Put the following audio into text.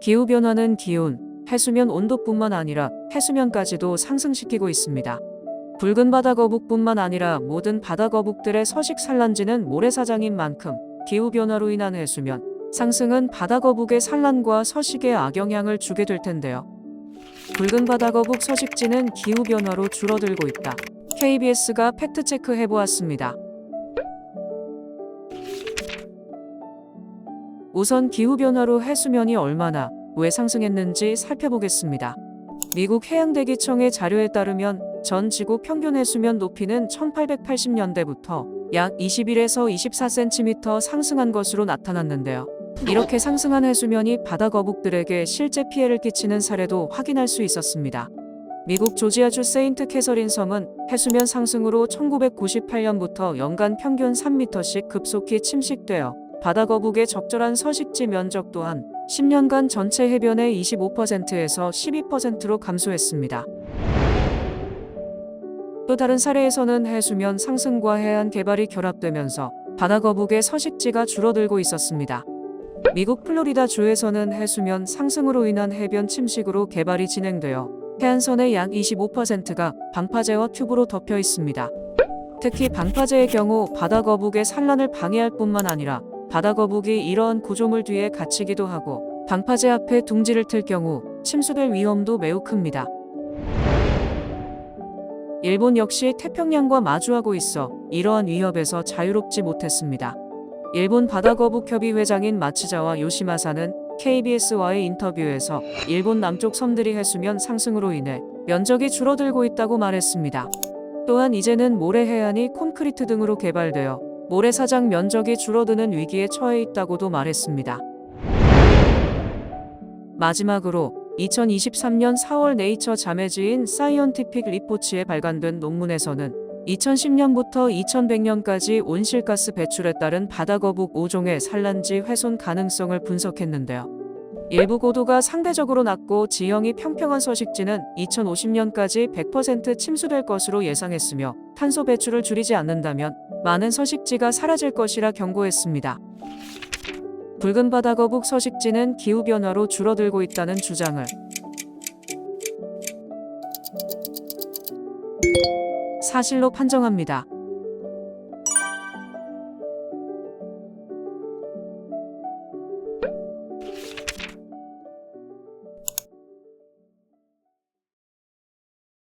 기후변화는 기온, 해수면 온도뿐만 아니라 해수면까지도 상승시키고 있습니다. 붉은 바다 거북뿐만 아니라 모든 바다 거북들의 서식 산란지는 모래사장인 만큼 기후변화로 인한 해수면 상승은 바다 거북의 산란과 서식에 악영향을 주게 될 텐데요. 붉은 바다 거북 서식지는 기후변화로 줄어들고 있다. KBS가 팩트체크 해보았습니다. 우선 기후변화로 해수면이 얼마나 왜 상승했는지 살펴보겠습니다. 미국 해양대기청의 자료에 따르면 전 지구 평균 해수면 높이는 1880년대부터 약 21에서 24cm 상승한 것으로 나타났는데요. 이렇게 상승한 해수면이 바다 거북들에게 실제 피해를 끼치는 사례도 확인할 수 있었습니다. 미국 조지아주 세인트 캐서린 섬은 해수면 상승으로 1998년부터 연간 평균 3m씩 급속히 침식되어 바다 거북의 적절한 서식지 면적 또한 10년간 전체 해변의 25%에서 12%로 감소했습니다. 또 다른 사례에서는 해수면 상승과 해안 개발이 결합되면서 바다 거북의 서식지가 줄어들고 있었습니다. 미국 플로리다 주에서는 해수면 상승으로 인한 해변 침식으로 개발이 진행되어 해안선의 약 25%가 방파제와 튜브로 덮여 있습니다. 특히 방파제의 경우 바다 거북의 산란을 방해할 뿐만 아니라 바다 거북이 이러한 구조물 뒤에 갇히기도 하고 방파제 앞에 둥지를 틀 경우 침수될 위험도 매우 큽니다. 일본 역시 태평양과 마주하고 있어 이러한 위협에서 자유롭지 못했습니다. 일본 바다거북협의 회장인 마츠자와 요시마사는 KBS와의 인터뷰에서 일본 남쪽 섬들이 해수면 상승으로 인해 면적이 줄어들고 있다고 말했습니다. 또한 이제는 모래 해안이 콘크리트 등으로 개발되어 모래사장 면적이 줄어드는 위기에 처해 있다고도 말했습니다. 마지막으로 2023년 4월 네이처 자매지인 사이언티픽 리포츠에 발간된 논문에서는 2010년부터 2100년까지 온실가스 배출에 따른 바다거북 5종의 산란지 훼손 가능성을 분석했는데요. 일부 고도가 상대적으로 낮고 지형이 평평한 서식지는 2050년까지 100% 침수될 것으로 예상했으며 탄소 배출을 줄이지 않는다면 많은 서식지가 사라질 것이라 경고했습니다. 붉은 바다 거북 서식지는 기후변화로 줄어들고 있다는 주장을 사실로 판정합니다.